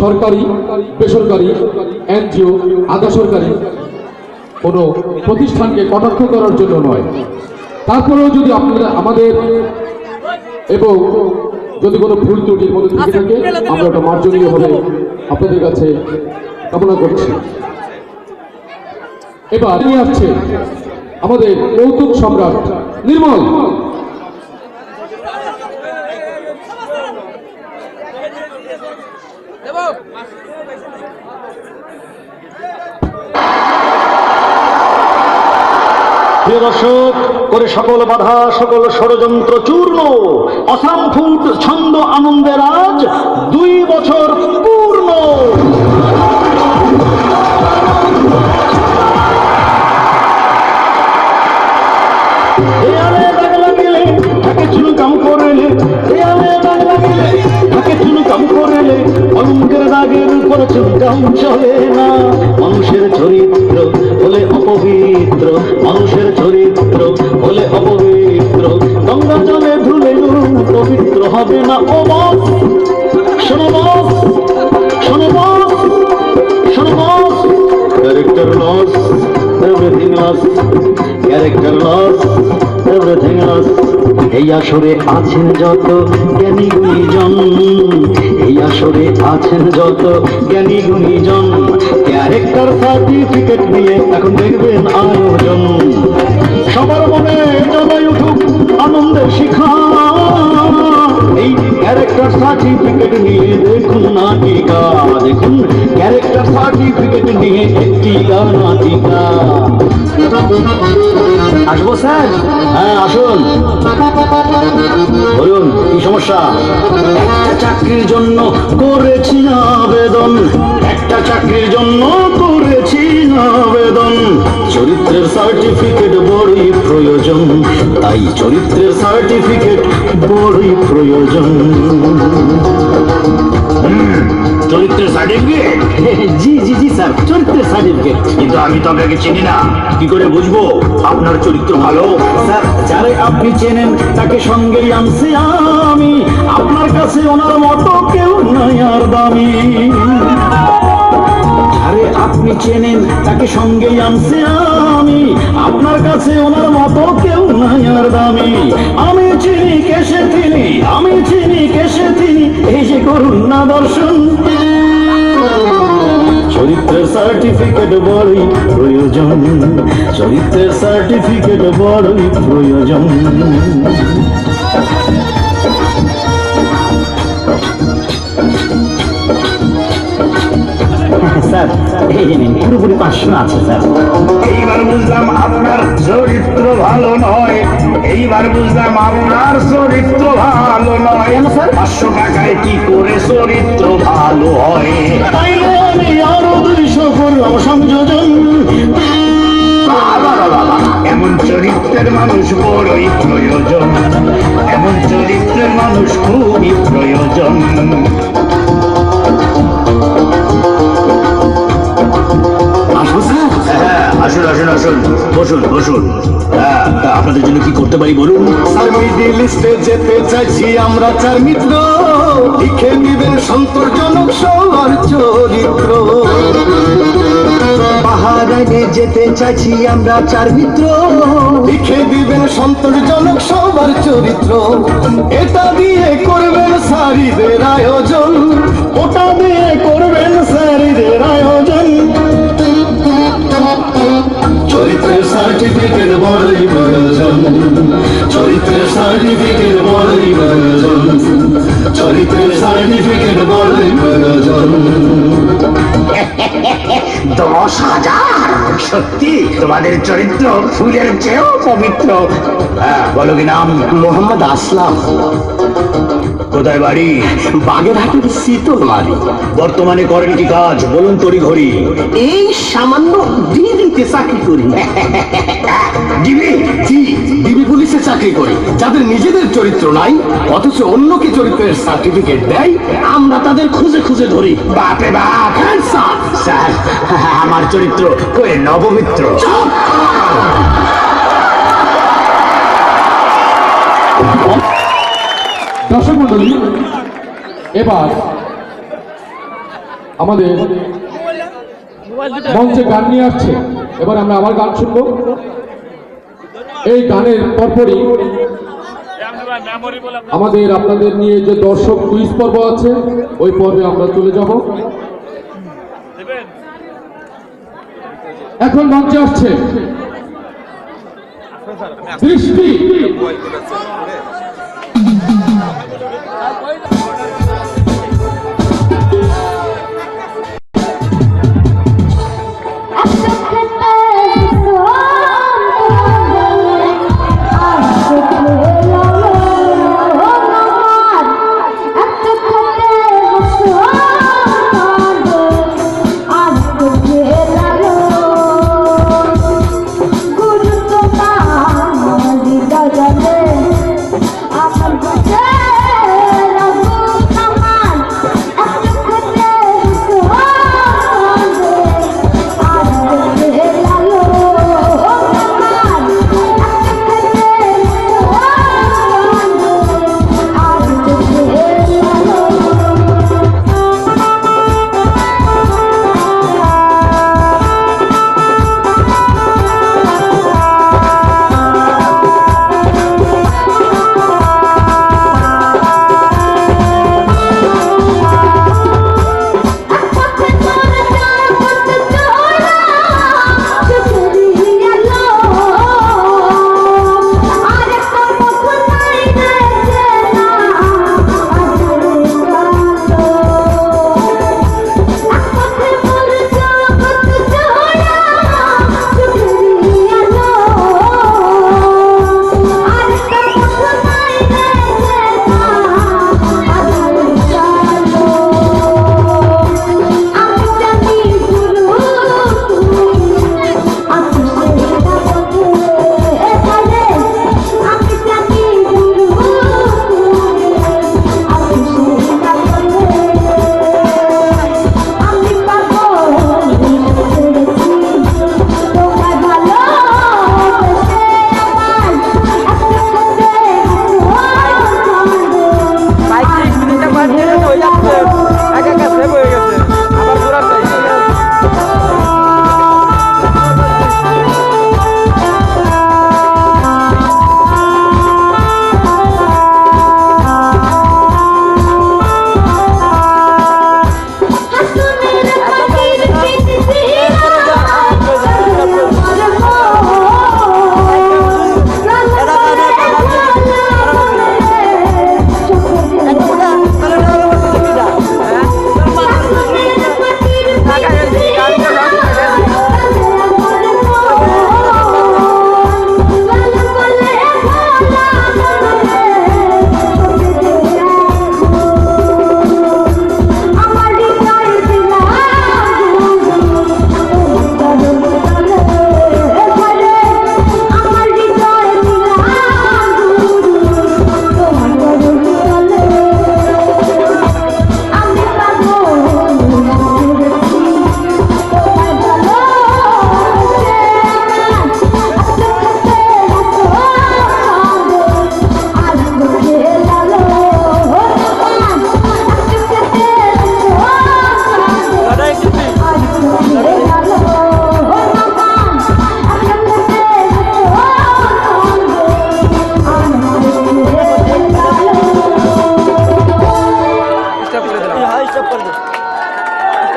সরকারি বেসরকারি এনজিও আধা সরকারি কোনো প্রতিষ্ঠানকে কটাক্ষ করার জন্য নয়। তারপরেও যদি আপনারা আমাদের এবং যদি কোনো ভুল ত্রুটির মধ্যে থেকে থাকে আমরা ওটা মার্জনীয় হলে আপনাদের কাছে কামনা করছি। এবার নিয়ে আসছে আমাদের কৌতুক সম্রাট নির্মল। দর্শক করে সকল বাধা সকল ষড়যন্ত্র চূর্ণ অসাম ছন্দ আনন্দের আজ দুই বছর পূর্ণ। দাগের উপর চুপকাম চলে না। মানুষের চরিত্র হলে অপবিত্র। মানুষের চরিত্র হলে অপবিত্র। গঙ্গা জলে ধুলে পবিত্র হবে না। ও বস, শোনো বস শোনো boss character loss everything loss, character loss. এই আসরে আছেন যত জ্ঞানী গুণীজন, এই আসরে আছেন যত জ্ঞানী গুণীজন। ক্যারেক্টার সার্টিফিকেট নিয়ে এখন দেখবেন আয়োজন সবার মনে জমাই উঠুক আনন্দের শিখা। এই ক্যারেক্টার সার্টিফিকেট নিয়ে দেখুন নাটিকা দেখুন আসব স্যার? হ্যাঁ আসুন। বলুন, কি সমস্যা? একটা চাকরির জন্য করেছি আবেদন। একটা চাকরির জন্য করেছি আবেদন। চরিত্রের সার্টিফিকেট বড়ই প্রয়োজন। তাই চরিত্রের সার্টিফিকেট বড়ই প্রয়োজন। চরিত্রের সার্টিফিকেট জি জি জি স্যার চরিত্রের সার্টিফিকেট কিন্তু আমি তো আপনাকে চিনি না। কি করে বুঝব? আপনার চরিত্র ভালো? স্যার যারে আপনি চেনেন তাকে সঙ্গেই আনছি আমি। আপনার কাছে ওনার মতো কেউ নাই আর দামি। আরে আপনি চেনেন তাকে আনছি আমি। আপনার কাছে ওনার মতো কেউ নাই আর দামি। আমি চিনি কেসে তিনি আমি চিনি কেসে তিনি এই যে করুন না দর্শন। চরিত্রের সার্টিফিকেট বড়ই প্রয়োজন, চরিত্রের সার্টিফিকেট বড়ই প্রয়োজন। স্যার নিন পুরোপুরি পাঁচশো আছে স্যার। এইবার বুঝলাম আপনার চরিত্র ভালো নয়। এইবার বুঝলাম আপনার চরিত্র ভালো নয়। স্যার? পাঁচশো টাকায় কি করে চরিত্র ভালো হয়? তাইলে আমি আরও দুইশো করলাম সংযোজন। এমন চরিত্রের মানুষ বড়ই প্রয়োজন। এমন চরিত্রের মানুষ খুবই প্রয়োজন। আসুন আসুন আসুন। বসুন বসুন। হ্যাঁ তা আপনাদের জন্য কি করতে পারি বলুন? মিডিল যেতে চাইছি আমরা চার মিত্র। লিখে নিবেন সন্তোষজনক সবার চরিত্র। বাহারাইনে যেতে চাইছি আমরা চার মিত্র। লিখে দিবেন সন্তোষজনক সবার চরিত্র। এটা দিয়ে করবেন সারিদের আয়োজন। ওটা দিয়ে করবেন স্যারিদের আয়োজন। চরিত্রের সার্টিফিকেট বড়ই প্রয়োজন। চরিত্রের সার্টিফিকেট বড়ই প্রয়োজন। চরিত্রের সার্টিফিকেট বড়ই প্রয়োজন। দশ হাজার? সত্যি? তোমাদের চরিত্র ফুলের চেয়েও পবিত্র। হ্যাঁ বলো কি নাম? মোহাম্মদ আসলাম। কোথায় বাড়ি? বাগেরহাটের শীতলমারি বর্তমানে করেন কি কাজ বলুন তরি ঘড়ি এই সামান্য ডিবিতে চাকরি করি। ডিবি জি ডিবি পুলিশে চাকরি করি। যাদের নিজেদের চরিত্র নাই অথচ অন্যকে চরিত্রের সার্টিফিকেট দেয় আমরা তাদের খুঁজে খুঁজে ধরি। বাপে বাপ! হ্যাঁ, আমার চরিত্র কই? নবমিত্র। মন্ডলী এবার আমাদের মঞ্চে গান নিয়ে আসছে। এবার আমরা আবার গান শুনব। এই গানের পরপরই আমাদের আপনাদের নিয়ে যে দর্শক কুইজ পর্ব আছে, ওই পর্বে আমরা চলে যাব। এখন মঞ্চে আসছে। দৃষ্টি। ¡Vamos!